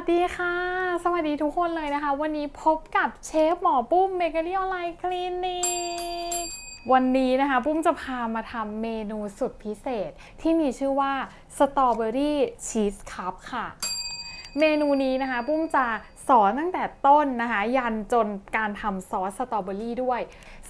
สดีค่ะ สวัสดีทุกคนเลยนะคะ วันนี้พบกับเชฟหมอปุ้มเบเกอรี่ออนไลน์คลินิกวันนี้นะคะ ปุ้มจะพามาทำเมนูสุดพิเศษ ที่มีชื่อว่าสตรอเบอรี่ชีสคัพค่ะ เมนูนี้นะคะ ปุ้มจะสอนตั้งแต่ต้นนะคะ ยันจนการทำซอสสตรอเบอรี่ด้วย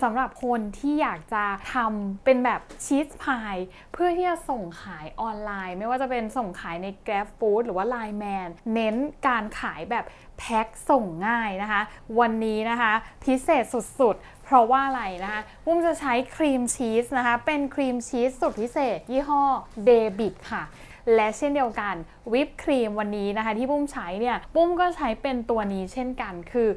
สำหรับคนที่อยากจะทำเป็นแบบชีสพาย เพื่อที่จะส่งขายออนไลน์ ไม่ว่าจะเป็นส่งขายใน Grab Food หรือว่า Line Man เน้นการขายแบบแพ็คส่งง่ายนะคะ วันนี้นะคะพิเศษสุดๆ เพราะว่าอะไรนะคะปุ้มจะใช้ครีมชีสนะคะ เป็นครีมชีสสุดพิเศษ ยี่ห้อเดบิกค่ะและเช่นเดียวกันวิปครีมวันนี้นะคะที่ปุ้มใช้เนี่ย ปุ้มก็ใช้เป็นตัวนี้เช่นกันคือ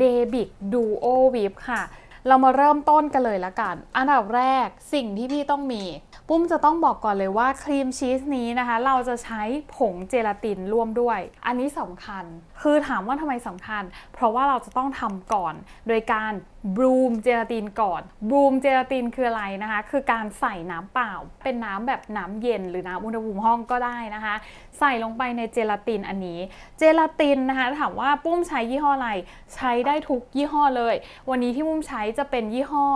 d e b i c Duo Whip ค่ะ เรามาเริ่มต้นกันเลยละกัน อันดับแรกสิ่งที่พี่ต้องมี ปุ้มจะต้องบอกก่อนเลยว่าครีมชีสนี้นะคะ เราจะใช้ผงเจลาตินร่วมด้วย อันนี้สำคัญ คือถามว่าทำไมสำคัญ เพราะว่าเราจะต้องทำก่อน โดยการบรูมเจลาตินก่อนบรูมเจลาตินคืออะไรนะคะ คือการใส่น้ำเปล่า เป็นน้ำแบบน้ำเย็นหรือน้ำอุณหภูมิห้องก็ได้นะคะ ใส่ลงไปในเจลาตินอันนี้ เจลาตินนะคะถามว่าปุ้มใช้ยี่ห้ออะไร ใช้ได้ทุกยี่ห้อเลย วันนี้ที่ปุ้มใช้จะเป็นยี่ห้อ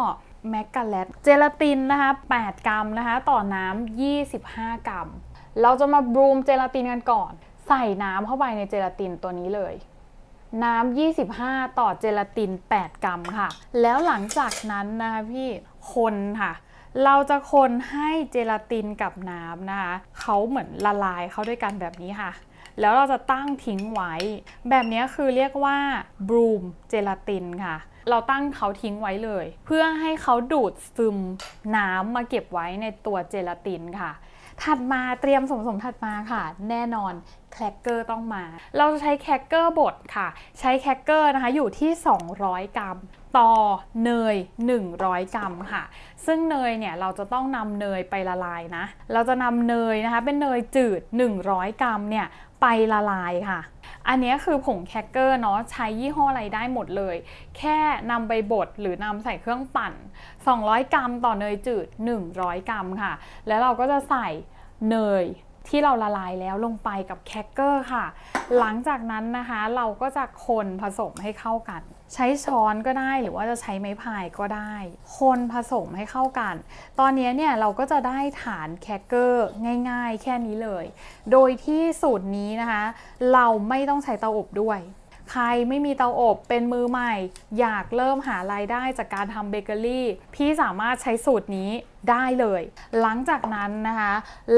แมกกาเลตเจลาตินนะคะ 8 กรัมนะคะ ต่อน้ำ25 กรัม เราจะมาบรูมเจลาตินกันก่อน ใส่น้ำเข้าไปในเจลาตินตัวนี้เลย น้ำ 25 ต่อเจลาติน 8 กรัมค่ะ แล้วหลังจากนั้นนะคะพี่คนค่ะ เราจะคนให้เจลาตินกับน้ำนะคะเขาเหมือนละลายเข้าด้วยกันแบบนี้ค่ะแล้วเราจะตั้งทิ้งไว้ แบบนี้คือเรียกว่าบรูมเจลาตินค่ะ เราตั้งเขาทิ้งไว้เลย เพื่อให้เขาดูดซึมน้ำมาเก็บไว้ในตัวเจลาตินค่ะ ถัดมาเตรียมส่วนผสมถัดมาค่ะ แน่นอนแครกเกอร์ต้องมา เราจะใช้แครกเกอร์บดค่ะ ใช้แครกเกอร์นะคะอยู่ที่ 200 กรัม ต่อเนย 100 กรัมค่ะ ซึ่งเนยเนี่ยเราจะต้องนำเนยไปละลายนะ เราจะนำเนยนะคะเป็นเนยจืด 100 กรัมเนี่ยไปละลายค่ะ อันนี้คือผงแครกเกอร์เนาะใช้ยี่ห้ออะไรได้หมดเลย แค่นำไปบดหรือนำใส่เครื่องปั่น 200 กรัมต่อเนยจืด 100 กรัมค่ะ แล้วเราก็จะใส่ เนยที่เราละลายแล้วลงไปกับแครกเกอร์ค่ะ หลังจากนั้นนะคะเราก็จะคนผสมให้เข้ากัน ใช้ช้อนก็ได้หรือว่าจะใช้ไม้พายก็ได้ คนผสมให้เข้ากัน ตอนนี้เนี่ยเราก็จะได้ฐานแครกเกอร์ง่ายๆ แค่นี้เลย โดยที่สูตรนี้นะคะ เราไม่ต้องใช้เตาอบด้วย ใครไม่มีเตาอบเป็นมือใหม่ อยากเริ่มหารายได้จากการทำเบเกอรี่ พี่สามารถใช้สูตรนี้ได้เลย หลังจากนั้นนะคะ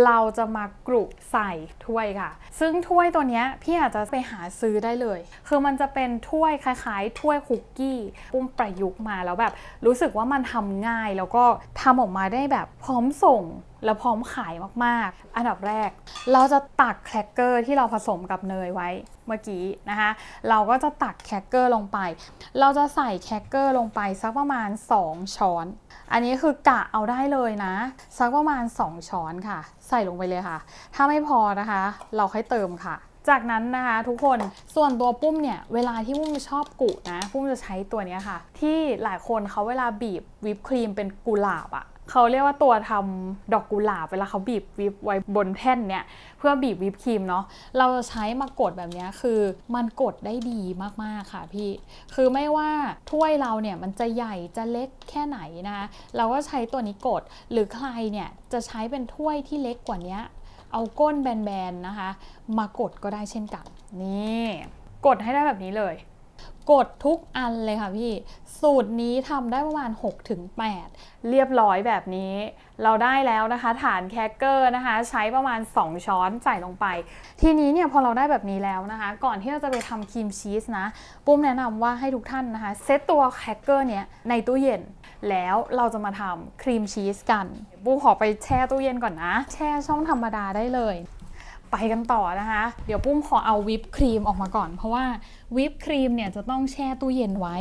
เราจะมากรุใส่ถ้วยค่ะ ซึ่งถ้วยตัวนี้พี่อาจจะไปหาซื้อได้เลย คือมันจะเป็นถ้วยคล้ายๆ ถ้วยคุกกี้ปุ้มประยุกต์มาแล้วแบบ รู้สึกว่ามันทำง่ายแล้วก็ทำออกมาได้แบบพร้อมส่ง แล้วพร้อมขายมากๆ อันดับแรก เราจะตักแครกเกอร์ที่เราผสมกับเนยไว้เมื่อกี้นะคะ เราก็จะตักแครกเกอร์ลงไป เราจะใส่แครกเกอร์ลงไปสักประมาณ 2 ช้อน อันนี้คือกะเอาได้เลยนะ สักประมาณ 2 ช้อนค่ะ ใส่ลงไปเลยค่ะ ถ้าไม่พอนะคะ เราค่อยเติมค่ะจากนั้นนะคะทุกคนส่วนตัวปุ้มเนี่ย เวลาที่ปุ้มชอบกุนะ ปุ้มจะใช้ตัวนี้ค่ะ ที่หลายคนเขาเวลาบีบวิปครีมเป็นกุหลาบอะ เขาเรียกว่าตัวทำดอกกุหลาบเวลาเขาบีบวิปไว้บนแท่นเนี่ยเพื่อบีบวิปครีมเนาะเราจะใช้มากดแบบนี้คือมันกดได้ดีมากๆค่ะพี่คือไม่ว่าถ้วยเราเนี่ยมันจะใหญ่จะเล็กแค่ไหนนะคะเราก็ใช้ตัวนี้กดหรือใครเนี่ยจะใช้เป็นถ้วยที่เล็กกว่านี้เอาก้นแบนๆนะคะ มากดก็ได้เช่นกันนี่กดให้ได้แบบนี้เลย กดทุกอันเลยค่ะพี่ สูตรนี้ทำได้ประมาณ 6-8 เรียบร้อยแบบนี้ เราได้แล้วนะคะ ฐานแครกเกอร์นะคะ ใช้ประมาณ 2 ช้อนใส่ลงไป ทีนี้เนี่ยพอเราได้แบบนี้แล้วนะคะ ก่อนที่เราจะไปทำครีมชีสนะ ปุ้มแนะนำว่าให้ทุกท่านนะคะ เซตตัวแครกเกอร์เนี้ยในตู้เย็น แล้วเราจะมาทำครีมชีสกัน ปุ้มขอไปแช่ตู้เย็นก่อนนะ แช่ช่องธรรมดาได้เลย ไปกันต่อนะคะ เดี๋ยวปุ้มขอเอาวิปครีมออกมาก่อน เพราะว่าวิปครีมเนี่ยจะต้องแช่ตู้เย็นไว้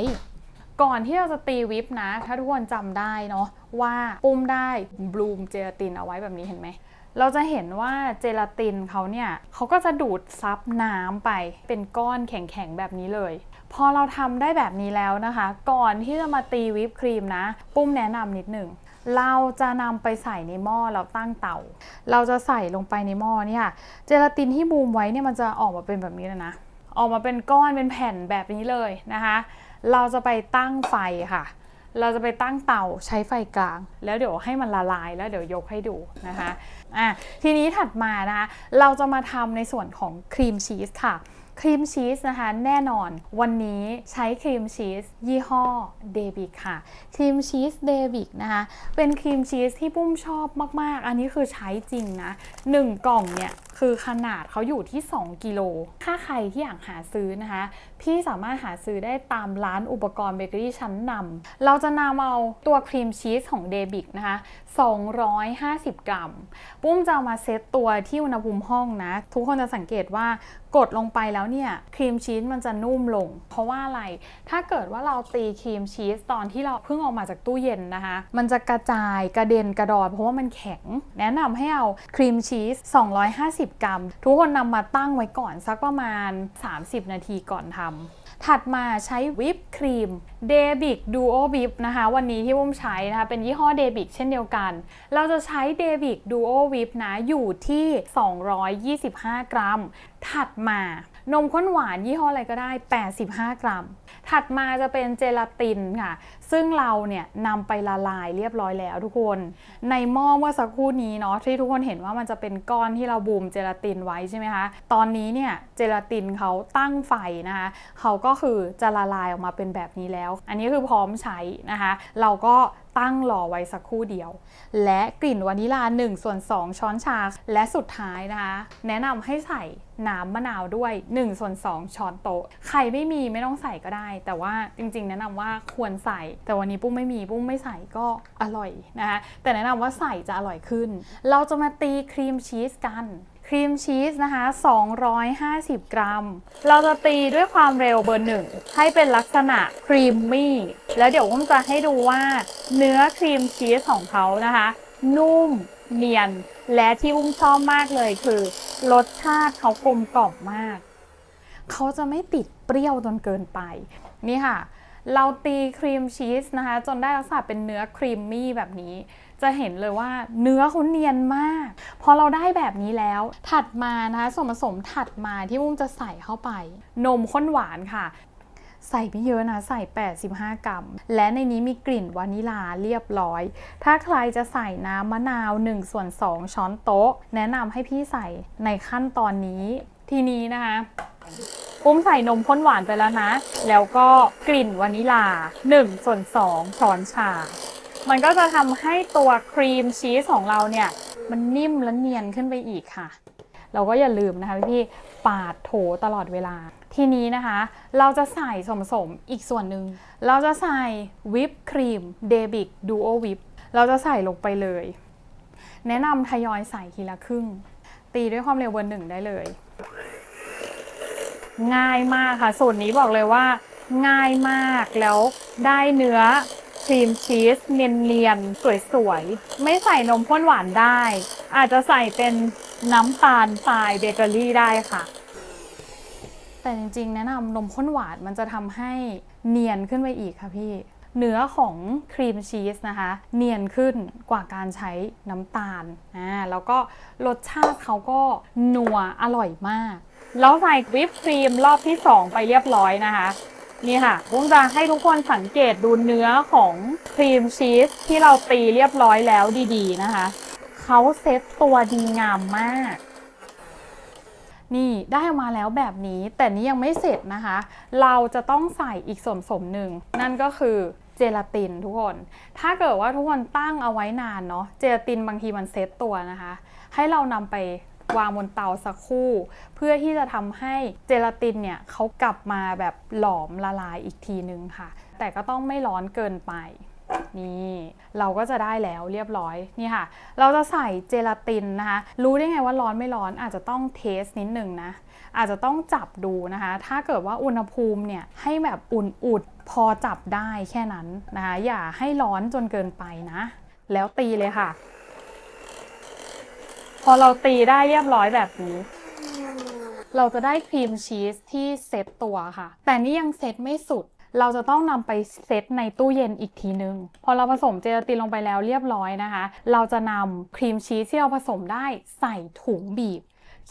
ก่อนที่เราจะตีวิปนะ ถ้าทุกคนจำได้เนาะว่าปุ้มได้บลูมเจลาตินเอาไว้แบบนี้เห็นไหมเราจะเห็นว่าเจลาตินเขาเนี่ยเขาก็จะดูดซับน้ำไปเป็นก้อนแข็งๆแบบนี้เลย พอเราทำได้แบบนี้แล้วนะคะ ก่อนที่จะมาตีวิปครีมนะ ปุ้มแนะนำนิดหนึ่ง เราจะนำไปใส่ในหม้อเราตั้งเตา เราจะใส่ลงไปในหม้อเนี่ยเจลาตินที่บูมไว้เนี่ยมันจะออกมาเป็นแบบนี้เลยนะ ออกมาเป็นก้อนเป็นแผ่นแบบนี้เลยนะคะ เราจะไปตั้งไฟค่ะ เราจะไปตั้งเตาใช้ไฟกลาง แล้วเดี๋ยวให้มันละลายแล้วเดี๋ยวยกให้ดูนะคะอะทีนี้ถัดมานะคะเราจะมาทำในส่วนของครีมชีสค่ะ ครีมชีสนะคะแน่นอนวันนี้ใช้ครีมชีสยี่ห้อเดบิกค่ะครีมชีสเดบิกนะคะเป็นครีมชีสที่ปุ้มชอบมาก ๆ อันนี้คือใช้จริงนะ 1 กล่องเนี่ย คือขนาดเขาอยู่ที่ 2 กิโล ถ้าใครที่อยากหาซื้อนะคะ พี่สามารถหาซื้อได้ตามร้านอุปกรณ์เบเกอรี่ชั้นนำ เราจะนำเอาตัวครีมชีสของเดบิกนะคะ 250 กรัม ปุ้มจะามาเซตตัวที่อุณหภูมิห้องนะ ทุกคนจะสังเกตว่ากดลงไปแล้วเนี่ยครีมชีสมันจะนุ่มลง เพราะว่าอะไร ถ้าเกิดว่าเราตีครีมชีสตอนที่เราเพิ่งออกมาจากตู้เย็นนะคะ มันจะกระจายกระเด็นกระดอนเพราะว่ามันแข็ง แนะนำให้เอาครีมชีส250กรัม ทุกคนนำมาตั้งไว้ก่อนสักประมาณ 30 นาทีก่อนทำถัดมาใช้วิปครีมเดบิกดูโอวิปนะคะ วันนี้ที่ปุ้มใช้นะคะ เป็นยี่ห้อเดบิกเช่นเดียวกัน เราจะใช้เดบิกดูโอวิปนะ อยู่ที่ 225 กรัม ถัดมานมข้นหวานยี่ห้ออะไรก็ได้ 85 กรัมถัดมาจะเป็นเจลาตินค่ะ ซึ่งเราเนี่ยนำไปละลายเรียบร้อยแล้วทุกคน ในหม้อเมื่อสักครู่นี้เนาะที่ทุกคนเห็นว่ามันจะเป็นก้อนที่เราบูมเจลาตินไว้ใช่ไหมคะ ตอนนี้เนี่ยเจลาตินเขาตั้งไฟนะคะเขาก็คือจะละลายออกมาเป็นแบบนี้แล้ว อันนี้คือพร้อมใช้นะคะ เราก็ตั้งรอไว้สักครู่เดียว และกลิ่นวานิลา1ส่วน2 ช้อนชา และสุดท้ายนะคะ แนะนำให้ใส่น้ำมะนาวด้วย1ส่วน2ช้อนโต๊ะ ใครไม่มีไม่ต้องใส่ก็ได้แต่ว่าจริงๆ แนะนำว่าควรใส่ แต่วันนี้ปุ้มไม่มีปุ้มไม่ใส่ก็อร่อยนะคะแต่แนะนำว่าใส่จะอร่อยขึ้น เราจะมาตีครีมชีสกันครีมชีสนะคะ 250 กรัม เราจะตีด้วยความเร็วเบอร์หนึ่ง ให้เป็นลักษณะครีมมี่ แล้วเดี๋ยวผมจะให้ดูว่าเนื้อครีมชีสของเขานะคะ นุ่มเนียน และที่อุ้มชอบมากเลยคือ รสชาติเขากลมกล่อมมาก เขาจะไม่ติดเปรี้ยวจนเกินไป นี่ค่ะ เราตีครีมชีสนะคะ จนได้ลักษณะเป็นเนื้อครีมมี่แบบนี้ จะเห็นเลยว่าเนื้อเขาเนียนมาก พอเราได้แบบนี้แล้ว ถัดมานะคะส่วนผสมถัดมาที่อุ้มจะใส่เข้าไป นมข้นหวานค่ะใส่ไม่เยอะนะใส่ 85 กรัม และในนี้มีกลิ่นวานิลาเรียบร้อย ถ้าใครจะใส่น้ำมะนาว1ส่วน2ช้อนโต๊ะ แนะนำให้พี่ใส่ในขั้นตอนนี้ ทีนี้นะคะปุ้มใส่นมข้นหวานไปแล้วนะ แล้วก็กลิ่นวานิลา1ส่วน2ช้อนชา มันก็จะทำให้ตัวครีมชีสของเราเนี่ย มันนิ่มและเนียนขึ้นไปอีกค่ะ เราก็อย่าลืมนะคะพี่ปาดโถตลอดเวลา ทีนี้นะคะ เราจะใส่สมสมอีกส่วนหนึ่ง เราจะใส่วิปครีมเดบิกดูโอวิปเราจะใส่ลงไปเลย แนะนำทยอยใส่ทีละครึ่ง ตีด้วยความเร็วเบอร์หนึ่งได้เลย ง่ายมากค่ะ สูตรนี้บอกเลยว่า ง่ายมากแล้วได้เนื้อครีมชีสเนียนๆ สวยๆ ไม่ใส่นมข้นหวานได้ อาจจะใส่เป็นน้ำตาลทรายเบเกอรี่ได้ค่ะ แต่จริงๆ แนะนำนมข้นหวานมันจะทำให้เนียนขึ้นไปอีกค่ะพี่ เนื้อของครีมชีสนะคะ เนียนขึ้นกว่าการใช้น้ำตาลอ่าแล้วก็รสชาติเขาก็นัวอร่อยมาก แล้วใส่วิปครีมรอบที่2ไปเรียบร้อยนะคะ นี่ค่ะผมจะให้ทุกคนสังเกตดูเนื้อของครีมชีสที่เราตีเรียบร้อยแล้วดีๆนะคะ เขาเซ็ตตัวดีงามมากนี่ได้ออกมาแล้วแบบนี้แต่นี้ยังไม่เสร็จนะคะ เราจะต้องใส่อีกส่วนผสมหนึ่ง นั่นก็คือเจลาตินทุกคน ถ้าเกิดว่าทุกคนตั้งเอาไว้นานเนาะเจลาตินบางทีมันเซตตัวนะคะ ให้เรานำไป วางบนเตาสักครู่ เพื่อที่จะทำให้เจลาตินเนี่ยเขากลับมาแบบหลอมละลายอีกทีนึงค่ะ แต่ก็ต้องไม่ร้อนเกินไปนี่เราก็จะได้แล้วเรียบร้อยนี่ค่ะ เราจะใส่เจลาตินนะคะ รู้ได้ไงว่าร้อนไม่ร้อนอาจจะต้องเทสนิดหนึ่งนะ อาจจะต้องจับดูนะคะ ถ้าเกิดว่าอุณหภูมิเนี่ยให้แบบอุ่นๆพอจับได้แค่นั้นนะคะ อย่าให้ร้อนจนเกินไปนะ แล้วตีเลยค่ะ อเราตีได้เรียบร้อยแบบนี้ เราจะได้ครีมชีสที่เซตตัวค่ะ แต่นี่ยังเซตไม่สุด เราจะต้องนำไปเซตในตู้เย็นอีกทีนึง พอเราผสมเจลาตินลงไปแล้วเรียบร้อยนะคะ เราจะนำครีมชีสที่เราผสมได้ใส่ถุงบีบ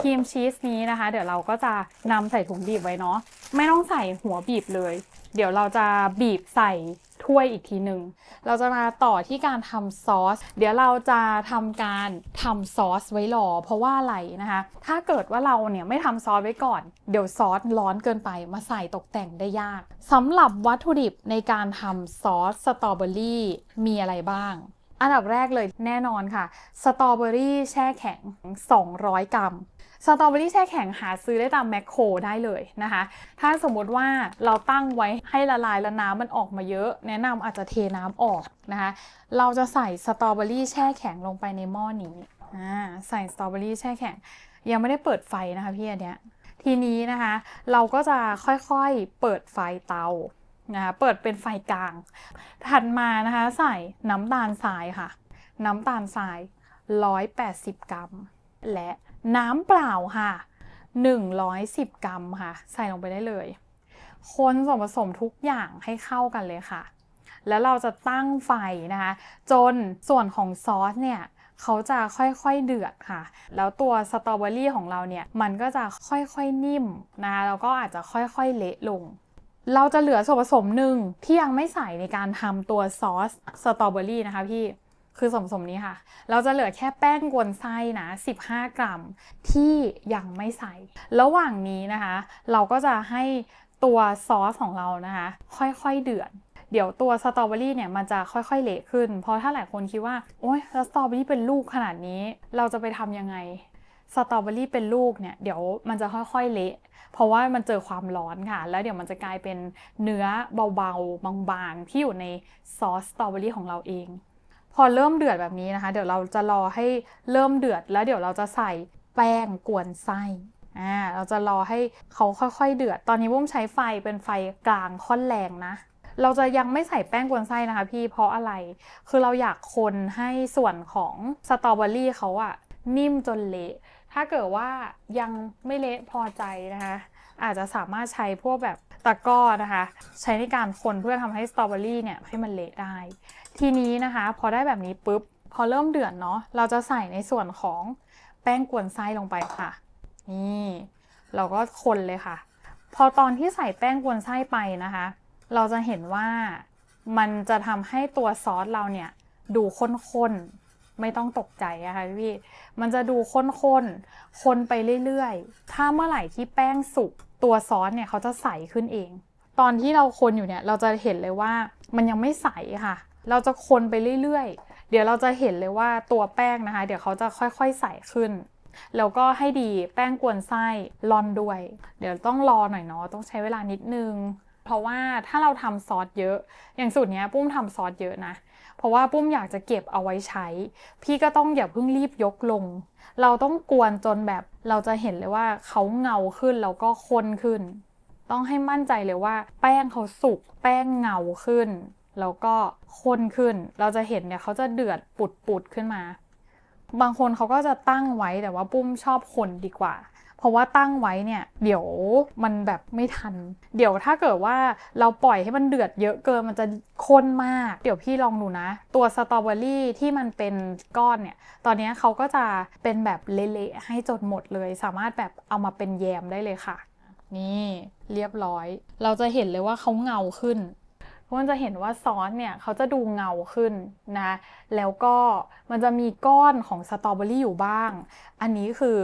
ครีมชีสนี้นะคะ เดี๋ยวเราก็จะนำใส่ถุงบีบไว้เนาะไม่ต้องใส่หัวบีบเลย เดี๋ยวเราจะบีบใส่ถ้วยอีกทีหนึ่ง เราจะมาต่อที่การทำซอส เดี๋ยวเราจะทำการทำซอสไว้รอ เพราะว่าอะไรนะคะ ถ้าเกิดว่าเราเนี่ยไม่ทำซอสไว้ก่อน เดี๋ยวซอสร้อนเกินไปมาใส่ตกแต่งได้ยากสำหรับวัตถุดิบในการทำซอสสตรอเบอรี่มีอะไรบ้าง อันดับแรกเลยแน่นอนค่ะ สตรอเบอรี่แช่แข็ง 200 กรัม สตรอเบอรี่แช่แข็งหาซื้อได้ตามแมคโครได้เลยนะคะ ถ้าสมมติว่าเราตั้งไว้ให้ละลายแล้วน้ำมันออกมาเยอะ แนะนำอาจจะเทน้ำออกนะคะ เราจะใส่สตรอเบอรี่แช่แข็งลงไปในหม้อนี้ใส่สตรอเบอรี่แช่แข็ง ยังไม่ได้เปิดไฟนะคะพี่อันเนี้ยทีนี้นะคะ เราก็จะค่อยๆเปิดไฟเตานะคะเปิดเป็นไฟกลาง ถัดมานะคะใส่น้ำตาลทรายค่ะ น้ำตาลทราย 180 กรัม และ น้ำเปล่าค่ะ 110 กรัมค่ะ ใส่ลงไปได้เลย คนส่วนผสมทุกอย่างให้เข้ากันเลยค่ะ แล้วเราจะตั้งไฟนะคะ จนส่วนของซอสเนี่ยเขาจะค่อยๆเดือดค่ะ แล้วตัวสตรอเบอรี่ของเราเนี่ย มันก็จะค่อยๆนิ่มนะคะแล้วก็อาจจะค่อยๆเละลง เราจะเหลือส่วนผสมหนึ่งที่ยังไม่ใส่ในการทำตัวซอสสตรอเบอรี่นะคะพี่ คือส่วนผสมนี้ค่ะ เราจะเหลือแค่แป้งกวนไส้นะ 15 กรัมที่ยังไม่ใส่ ระหว่างนี้นะคะ เราก็จะให้ตัวซอสของเรานะคะ ค่อยๆเดือดเดี๋ยวตัวสตรอเบอรี่เนี่ยมันจะค่อยๆเละขึ้น เพราะถ้าหลายคนคิดว่า โอ๊ยสตรอเบอรี่เป็นลูกขนาดนี้ เราจะไปทำยังไง สตรอเบอรี่เป็นลูกเนี่ย เดี๋ยวมันจะค่อยๆเละ เพราะว่ามันเจอความร้อนค่ะ แล้วเดี๋ยวมันจะกลายเป็นเนื้อเบาๆ บางๆ ที่อยู่ในซอสสตรอเบอรี่ของเราเอง พอเริ่มเดือดแบบนี้นะคะ เดี๋ยวเราจะรอให้เริ่มเดือดแล้วเดี๋ยวเราจะใส่แป้งกวนไส้อ่าเราจะรอให้เขาค่อยๆเดือด ตอนนี้วุ้มใช้ไฟเป็นไฟกลางค่อนแรงนะ เราจะยังไม่ใส่แป้งกวนไส้นะคะ พี่เพราะอะไร คือเราอยากคนให้ส่วนของสตรอเบอรี่เขาอะนิ่มจนเละ ถ้าเกิดว่ายังไม่เละพอใจนะคะ อาจจะสามารถใช้พวกแบบ ตะกร้อนะคะ ใช้ในการคนเพื่อทำให้สตรอเบอรี่เนี่ยให้มันเละได้ ทีนี้นะคะ พอได้แบบนี้ปุ๊บ พอเริ่มเดือดเนาะเราจะใส่ในส่วนของแป้งกวนไส้ลงไปค่ะ นี่ เราก็คนเลยค่ะ พอตอนที่ใส่แป้งกวนไส้ไปนะคะ เราจะเห็นว่ามันจะทำให้ตัวซอสเราเนี่ยดูข้นๆ ไม่ต้องตกใจนะคะพี่ มันจะดูข้นๆ คนไปเรื่อยๆ ถ้าเมื่อไหร่ที่แป้งสุก ตัวซอสเนี่ยเขาจะใสขึ้นเอง ตอนที่เราคนอยู่เนี่ยเราจะเห็นเลยว่ามันยังไม่ใสค่ะ เราจะคนไปเรื่อยๆ เดี๋ยวเราจะเห็นเลยว่าตัวแป้งนะคะ เดี๋ยวเขาจะค่อยๆใสขึ้นแล้วก็ให้ดีแป้งกวนไส้รอนด้วย เดี๋ยวต้องรอหน่อยเนาะต้องใช้เวลานิดนึง เพราะว่าถ้าเราทำซอสเยอะ อย่างสูตรเนี้ยปุ้มทำซอสเยอะนะ เพราะว่าปุ้มอยากจะเก็บเอาไว้ใช้ พี่ก็ต้องอย่าเพิ่งรีบยกลง เราต้องกวนจนแบบเราจะเห็นเลยว่าเขาเงาขึ้นแล้วก็ข้นขึ้น ต้องให้มั่นใจเลยว่า แป้งเขาสุกแป้งเงาขึ้น แล้วก็ข้นขึ้น เราจะเห็นเนี่ยเขาจะเดือดปุดๆขึ้นมา บางคนเขาก็จะตั้งไว้แต่ว่าปุ้มชอบคนดีกว่า เพราะว่าตั้งไว้เนี่ยเดี๋ยวมันแบบไม่ทัน เดี๋ยวถ้าเกิดว่าเราปล่อยให้มันเดือดเยอะเกินมันจะข้นมาก เดี๋ยวพี่ลองดูนะ ตัวสตรอเบอรี่ที่มันเป็นก้อนเนี่ย ตอนนี้เขาก็จะเป็นแบบเละๆให้จนหมดเลย สามารถแบบเอามาเป็นแยมได้เลยค่ะ นี่เรียบร้อย เราจะเห็นเลยว่าเขาเงาขึ้นเพราะมันจะเห็นว่าซอสเนี่ยเขาจะดูเงาขึ้นนะ แล้วก็มันจะมีก้อนของสตรอเบอรี่อยู่บ้าง อันนี้คือ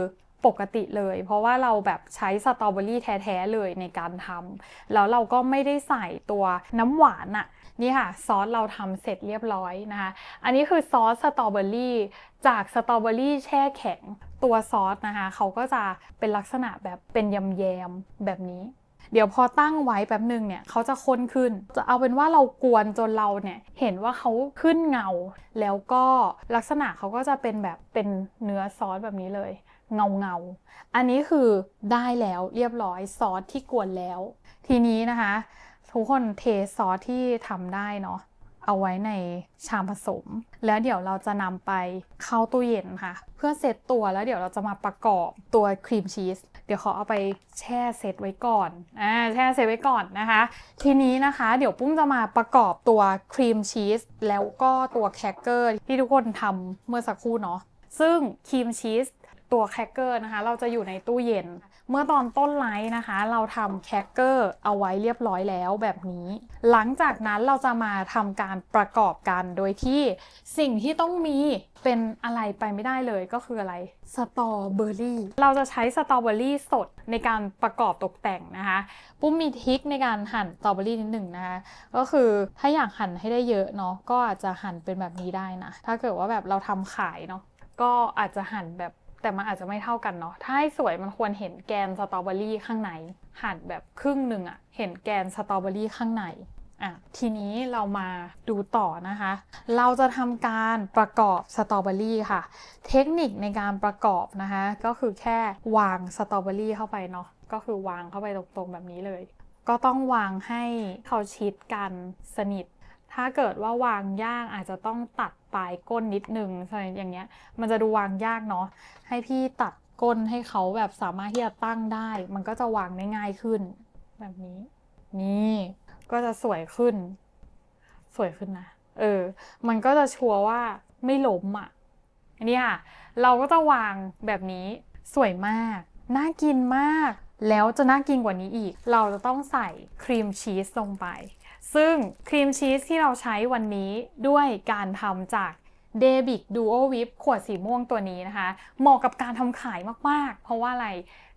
ปกติเลย เพราะว่าเราแบบใช้สตรอเบอรี่แท้ๆเลยในการทำแล้วเราก็ไม่ได้ใส่ตัวน้ำหวานอะนี่ค่ะ ซอสเราทำเสร็จเรียบร้อยนะคะ อันนี้คือซอสสตรอเบอรี่จากสตรอเบอรี่แช่แข็งตัวซอสนะคะเขาก็จะเป็นลักษณะแบบเป็นยำแยมๆแบบนี้ เดี๋ยวพอตั้งไว้แป๊บหนึ่งเนี่ยเขาจะข้นขึ้น จะเอาเป็นว่าเรากวนจนเราเนี่ยเห็นว่าเขาขึ้นเงา แล้วก็ลักษณะเขาก็จะเป็นแบบเป็นเนื้อซอสแบบนี้เลย เงาเงาอันนี้คือได้แล้วเรียบร้อยซอสที่กวนแล้ว ทีนี้นะคะ ทุกคนเทซอสที่ทำได้เนาะเอาไว้ในชามผสม แล้วเดี๋ยวเราจะนำไปเข้าตู้เย็นค่ะ เพื่อเซตตัวแล้วเดี๋ยวเราจะมาประกอบตัวครีมชีสเดี๋ยวขอเอาไปแช่เซตไว้ก่อนอ่าแช่เซตไว้ก่อนนะคะ ทีนี้นะคะเดี๋ยวปุ้มจะมาประกอบตัวครีมชีสแล้วก็ตัวแครกเกอร์ที่ทุกคนทำเมื่อสักครู่เนาะซึ่งครีมชีส ตัวแครกเกอร์นะคะ เราจะอยู่ในตู้เย็น เมื่อตอนต้นไลฟ์นะคะ เราทำแครกเกอร์เอาไว้เรียบร้อยแล้วแบบนี้ หลังจากนั้นเราจะมาทำการประกอบกันโดยที่สิ่งที่ต้องมีเป็นอะไรไปไม่ได้เลยก็คืออะไรสตรอเบอรี่เราจะใช้สตรอเบอรี่สดในการประกอบตกแต่งนะคะปุ้มมีทริคในการหั่นสตรอเบอรี่นิดหนึ่งนะคะก็คือถ้าอยากหั่นให้ได้เยอะเนาะก็อาจจะหั่นเป็นแบบนี้ได้นะ ถ้าเกิดว่าแบบเราทำขายเนาะก็อาจจะหั่นแบบ แต่มันอาจจะไม่เท่ากันเนาะ ถ้าให้สวยมันควรเห็นแกนสตรอเบอรี่ข้างใน หั่นแบบครึ่งหนึ่งอะเห็นแกนสตรอเบอรี่ข้างในอะทีนี้เรามาดูต่อนะคะ เราจะทำการประกอบสตรอเบอรี่ค่ะ เทคนิคในการประกอบนะคะ ก็คือแค่วางสตรอเบอรี่เข้าไปเนาะ ก็คือวางเข้าไปตรงๆแบบนี้เลย ก็ต้องวางให้เขาชิดกันสนิท ถ้าเกิดว่าวางยากอาจจะต้องตัดปลายก้นนิดนึงอะไรอย่างเงี้ย มันจะดูวางยากเนาะ ให้พี่ตัดก้นให้เขาแบบสามารถที่จะตั้งได้ มันก็จะวางได้ง่ายขึ้น แบบนี้ นี่ก็จะสวยขึ้น สวยขึ้นนะ เออ มันก็จะชัวร์ว่าไม่ล้มอะอันนี้ค่ะ เราก็จะวางแบบนี้สวยมาก น่ากินมาก แล้วจะน่ากินกว่านี้อีก เราจะต้องใส่ครีมชีสลงไป ซึ่งครีมชีสที่เราใช้วันนี้ด้วยการทำจากเดบิกดูโอวิปขวดสีม่วงตัวนี้นะคะ เหมาะกับการทำขายมาก ๆ เพราะว่าอะไร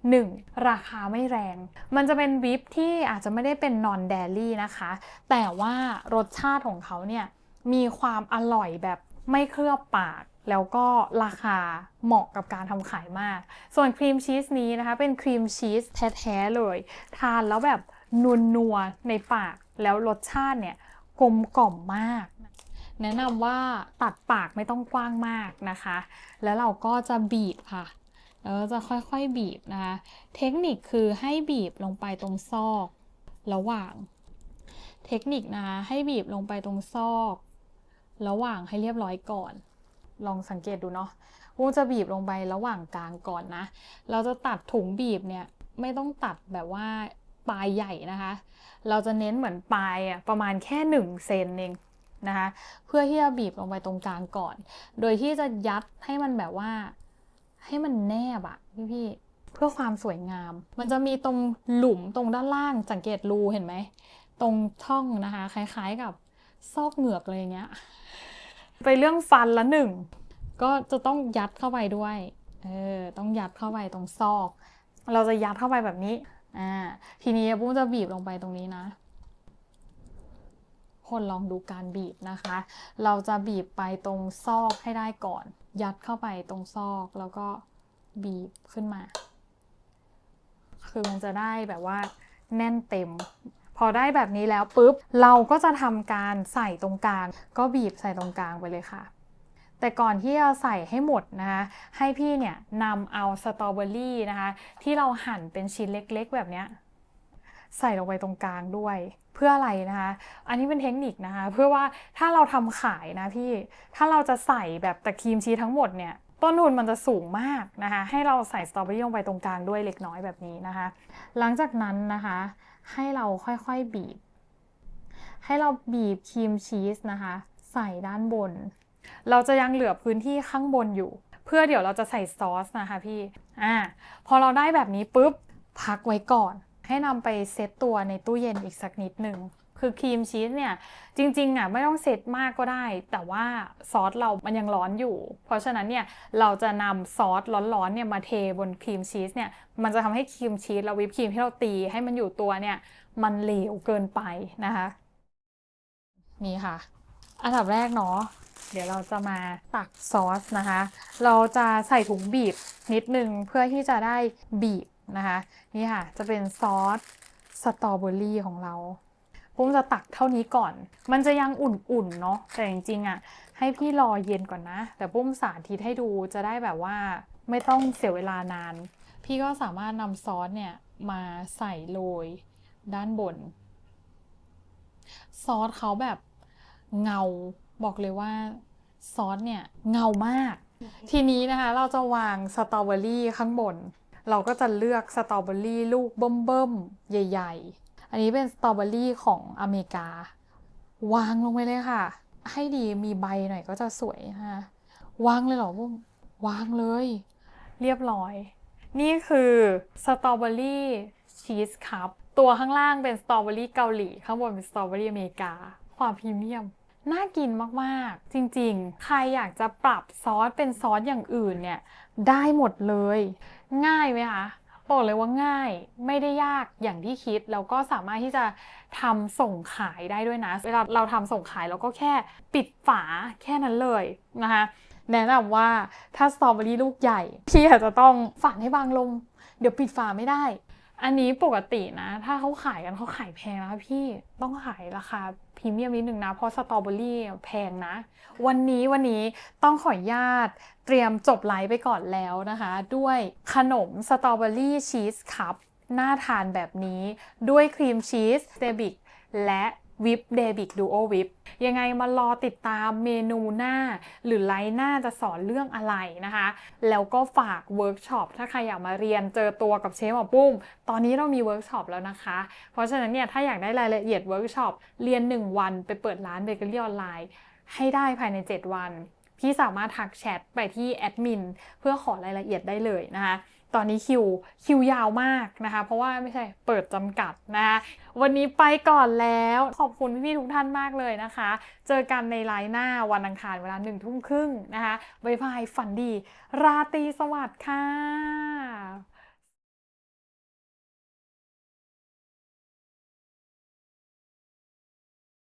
1. ราคาไม่แรง มันจะเป็นวิปที่อาจจะไม่ได้เป็นนอนเดลี่นะคะ แต่ว่ารสชาติของเขาเนี่ย มีความอร่อยแบบไม่เคลือบปาก แล้วก็ราคาเหมาะกับการทำขายมาก ส่วนครีมชีสนี้นะคะ เป็นครีมชีสแท้ ๆ เลย ทานแล้วแบบนัวๆในปาก แล้วรสชาติเนี่ยกลมกล่อมมาก แนะนำว่าตัดปากไม่ต้องกว้างมากนะคะ แล้วเราก็จะบีบค่ะแล้วจะค่อยๆบีบนะคะ เทคนิคคือให้บีบลงไปตรงซอกระหว่าง เทคนิคนะให้บีบลงไปตรงซอก ระหว่างให้เรียบร้อยก่อน ลองสังเกตดูเนาะวูจะบีบลงไประหว่างกลางก่อนนะ เราจะตัดถุงบีบเนี่ยไม่ต้องตัดแบบว่า ปลายใหญ่นะคะ เราจะเน้นเหมือนปลายอะประมาณแค่ 1 เซนเองนะคะเพื่อที่จะบีบลงไปตรงกลางก่อน โดยที่จะยัดให้มันแบบว่าให้มันแนบอะพี่พี่เพื่อความสวยงาม มันจะมีตรงหลุมตรงด้านล่างสังเกตรูเห็นไหม ตรงช่องนะคะ คล้ายๆกับซอกเหงือกเลยอย่างเงี้ย ไปเรื่องฟันละหนึ่ง ก็จะต้องยัดเข้าไปด้วย เออต้องยัดเข้าไปตรงซอก เราจะยัดเข้าไปแบบนี้ อ่าทีนี้ปุ้มจะบีบลงไปตรงนี้นะ คนลองดูการบีบนะคะ เราจะบีบไปตรงซอกให้ได้ก่อน ยัดเข้าไปตรงซอกแล้วก็บีบขึ้นมา คือมันจะได้แบบว่าแน่นเต็ม พอได้แบบนี้แล้วปุ๊บ เราก็จะทำการใส่ตรงกลาง ก็บีบใส่ตรงกลางไปเลยค่ะ แต่ก่อนที่จะใส่ให้หมดนะคะให้พี่เนี่ยนำเอาสตรอเบอรี่นะคะที่เราหั่นเป็นชิ้นเล็กๆ แบบเนี้ยใส่ลงไปตรงกลางด้วยเพื่ออะไรนะคะ อันนี้เป็นเทคนิคนะคะ เพื่อว่าถ้าเราทำขายนะพี่ถ้าเราจะใส่แบบตะครีมชีสทั้งหมดเนี่ยต้นทุนมันจะสูงมากนะคะ ให้เราใส่สตรอเบอรี่ลงไปตรงกลางด้วยเล็กน้อยแบบนี้นะคะ หลังจากนั้นนะคะ ให้เราค่อยๆบีบ ให้เราบีบครีมชีสนะคะ ใส่ด้านบน เราจะยังเหลือพื้นที่ข้างบนอยู่ เพื่อเดี๋ยวเราจะใส่ซอสนะคะพี่อ่าพอเราได้แบบนี้ปุ๊บพักไว้ก่อน ให้นำไปเซตตัวในตู้เย็นอีกสักนิดหนึ่งคือครีมชีสเนี่ย จริงๆอะไม่ต้องเซตมากก็ได้ แต่ว่าซอสเรามันยังร้อนอยู่ เพราะฉะนั้นเนี่ยเราจะนำซอสร้อนๆเนี่ยมาเทบนครีมชีสเนี่ยมันจะทำให้ครีมชีสและวิปครีมที่เราตีให้มันอยู่ตัวเนี่ยมันเหลวเกินไปนะคะ นี่ค่ะ อันดับแรกเนาะเดี๋ยวเราจะมาตักซอสนะคะ เราจะใส่ถุงบีบนิดนึงเพื่อที่จะได้บีบนะคะ นี่ค่ะ จะเป็นซอสสตรอเบอรี่ของเราปุ้มจะตักเท่านี้ก่อน มันจะยังอุ่นๆเนาะแต่จริงๆอะ ให้พี่รอเย็นก่อนนะ แต่ปุ้มสาธิตให้ดูจะได้แบบว่าไม่ต้องเสียเวลานาน พี่ก็สามารถนำซอสเนี่ยมาใส่โรยด้านบน ซอสเขาแบบ เงาบอกเลยว่าซอสเนี่ยเงามาก ทีนี้นะคะเราจะวางสตรอเบอรี่ข้างบน เราก็จะเลือกสตรอเบอรี่ลูกเบิ่มๆ ใหญ่ ๆ อันนี้เป็นสตรอเบอรี่ของอเมริกา วางลงไปเลยค่ะ ให้ดีมีใบหน่อยก็จะสวยนะคะวางเลยเหรอบุ้มวางเลย เรียบร้อย นี่คือสตรอเบอรี่ชีสคัพตัวข้างล่างเป็นสตรอเบอรี่เกาหลี ข้างบนเป็นสตรอเบอรี่อเมริกา ความพรีเมียมน่ากินมาก ๆ จริง ๆ ใครอยากจะปรับซอสเป็นซอสอย่างอื่นเนี่ย ได้หมดเลย ง่ายไหมคะ บอกเลยว่าง่าย ไม่ได้ยากอย่างที่คิด แล้วก็สามารถที่จะทำส่งขายได้ด้วยนะ เวลาเราทำส่งขายเราก็แค่ปิดฝาแค่นั้นเลยนะคะ แนะนำว่าถ้าสตรอเบอรี่ลูกใหญ่ พี่อาจจะต้องฝานให้บางลงเดี๋ยวปิดฝาไม่ได้ อันนี้ปกตินะ ถ้าเขาขายกันเขาขายแพงนะคะพี่ต้องขายราคาพรีเมียมนิดนึงนะ เพราะสตรอเบอรี่แพงนะ วันนี้วันนี้ต้องขออนุญาตเตรียมจบไลฟ์ไปก่อนแล้วนะคะ ด้วยขนมสตรอเบอรี่ชีสคัพน่าทานแบบนี้ ด้วยครีมชีสเดบิกและ วิปเดบิกดูโอวิปยังไงมารอติดตามเมนูหน้า หรือไลฟ์หน้าจะสอนเรื่องอะไรนะคะ แล้วก็ฝากเวิร์กช็อปถ้าใครอยากมาเรียนเจอตัวกับเชฟหมอปุ้ม ตอนนี้เรามีเวิร์กช็อปแล้วนะคะ เพราะฉะนั้นเนี่ยถ้าอยากได้รายละเอียดเวิร์กช็อปเรียน 1 วันไปเปิดร้านเบเกอรี่ออนไลน์ให้ได้ภายใน 7 วัน พี่สามารถทักแชทไปที่แอดมินเพื่อขอรายละเอียดได้เลยนะคะ ตอนนี้คิวคิวยาวมากนะคะ เพราะว่าไม่ใช่เปิดจำกัดนะคะวันนี้ไปก่อนแล้วขอบคุณพี่ๆทุกท่านมากเลยนะคะ เจอกันในไลน์หน้าวันอังคารเวลาหนึ่งทุ่มครึ่งนะคะบ๊ายบายฝันดี ราตรีสวัสดิ์ค่ะ